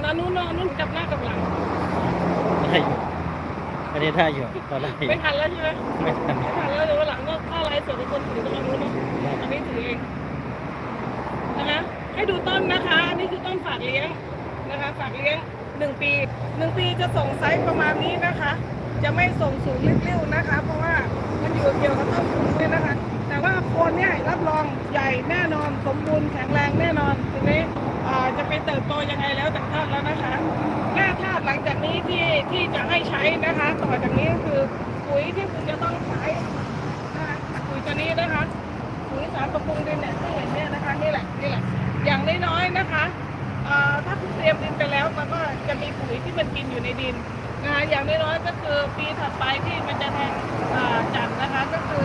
อนอันนู้นเนอะอันนู้นกับหน้ากับหลังได้อยู่อันนี้ได้อยู่พอได้อยู่ไม่ทันแล้วใช่ไหมไม่ทันไม่ทันแล้วเดี๋ยววันหลังก็ถ้าไลฟ์สดทุกคนถือตรงนู้นเนาะอันนี้ถือเองนะคะให้ดูต้นนะคะอันนี้คือต้นฝากเลี้ยงนะคะฝากเลี้ยงหนึ่งปีหนึ่งปีจะส่งไซส์ประมาณนี้นะคะ จะไม่ส่งสูงริ้วๆนะคะ เพราะว่ามันอยู่เกี่ยวกับต้นทุนด้วยนะคะ แต่ว่าโคนเนี่ยรับรองใหญ่แน่นอน สมบูรณ์แข็งแรงแน่นอนทีนี้อ่าจะไป เติบโตยังไงแล้วแต่ท่านแล้วนะคะแร่ธาตุหลังจากนี้ที่ที่จะให้ใช้นะคะ ต่อจากนี้ก็คือปุ๋ยที่คุณจะต้องใช้นะคะปุ๋ยตัวนี้นะคะปุ๋ยสารปรับปรุงดินเนี่ยที่เห็นเนี่ยนะคะนี่แหละนี่แหละอย่างน้อยๆนะคะอ่าถ้าคุณเตรียมดินไปแล้วมันก็จะมีปุ๋ยที่มันกินอยู่ในดินนะคะอย่างน้อยๆก็คือปีถัดไปที่มันจะแทงจัดนะคะก็คือ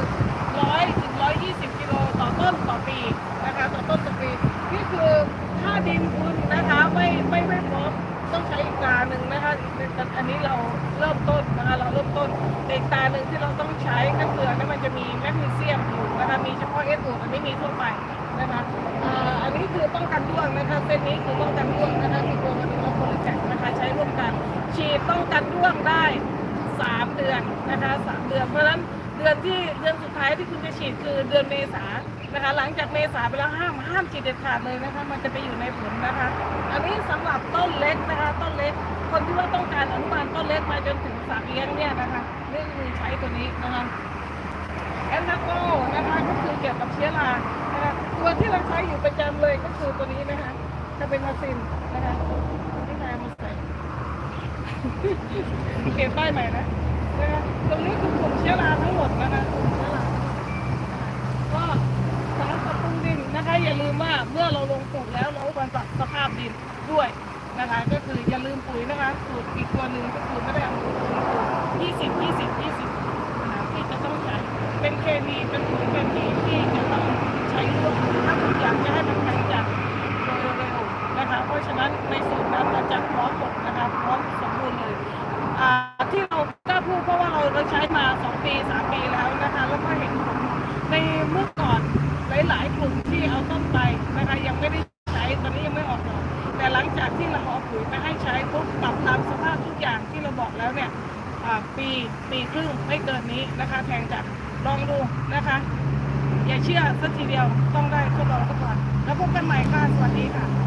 ร้อยถึงร้อยยี่สิบกิโลต่อต้นต่อปีนะคะต่อต้นต่อปีนี่คือถ้าดินคุณนะคะไม่ไม่ไม่พร้อมต้องใช้อีกตาห นึ่งนอันนี้เราเริ่มต้นนะคะเราเริ่มต้นแต่อีกตาหนึ่งที่เราต้องใช้ก็คือนั้นมันจะมีแมกนีเซียมอยู่นะคะมีเฉพาะเอสโอมันไม่มีทั่วไปนะคะอันนี้คือป้องกันร่วงนะคะเส้นนี้คือป้องกันร่วงนะคะคือตัวมันเป็นโพลิแทคนะคะใช้ร่วมกัน ฉีดป้องกันร่วงได้สามเดือนนะคะสามเดือน เพราะฉะนั้นเดือนที่เดือนสุดท้ายที่คุณจะฉีดคือเดือนเมษานะคะหลังจากเมษาไปแล้วห้ามห้ามฉีดเด็ดขาดเลยนะคะมันจะไปอยู่ในนี้สำหรับต้นเล็กนะคะ ต้นเล็ก คนที่ว่าต้องการอนุบาลต้นเล็ก มาจนถึงสักเลี้ยงเนี่ยนะคะนี่คือใช้ตัวนี้นะคะแอนนาโกนะคะก็คือเกี่ยวกับเชื้อรานะคะตัวที่เราใช้อยู่ประจำเลยก็คือตัวนี้นะคะจะเป็นมาซินนะคะนี่นายมาใส่เปลี่ยนป้ายใหม่นะนะคะตรงนี้คือกลุ่มเชื้อราทั้งหมดนะคะกลุ่มเชื้อราก็สารปรับปรุงดินนะคะ อย่าลืมว่าเมื่อเราลงปลูกแล้วเราควรปรับสภาพดินด้วยนะคะ ก็คืออย่าลืมปุะคะสูตรอีกตัวหนึ่งก็คือไม่ได้เอาปุ๋ยยี่สิบยี่สิบยี่สิบนะคะที่จะต้องใช้ เป็นเคมีเป็นปุ๋ยเคมีที่จะต้องใช้ร่วมถ้าคุณอยากจะให้มันแข็งจัดโดยเร็วนะคะเพราะฉะนั้นในสูตรนั้นเราจะพร้อมหมดนะคะพร้อมสมบูรณ์เลยที่เรากล้าพูดเพราะว่าเราเราใช้มา 2 ปี 3 ปีแล้วนะคะแล้วก็เห็นผลในเมื่อก่อนหลายๆกลุ่มที่เอาต้นไปนะคะยังไม่ได้ใช้ตอนนี้ยังไม่ออกดอกแต่หลังจากที่เราเอาปุ๋ยไปให้ใช้ปุ๊บปรับตามสภาพทุกอย่างที่เราบอกแล้วเนี่ยปีปีครึ่งไม่เกินนี้นะคะแทงจาก ลองดูนะคะ อย่าเชื่อสักทีเดียวต้องได้ทดลองสักก่อนแล้วพบกันใหม่ค่ะสวัสดีค่ะ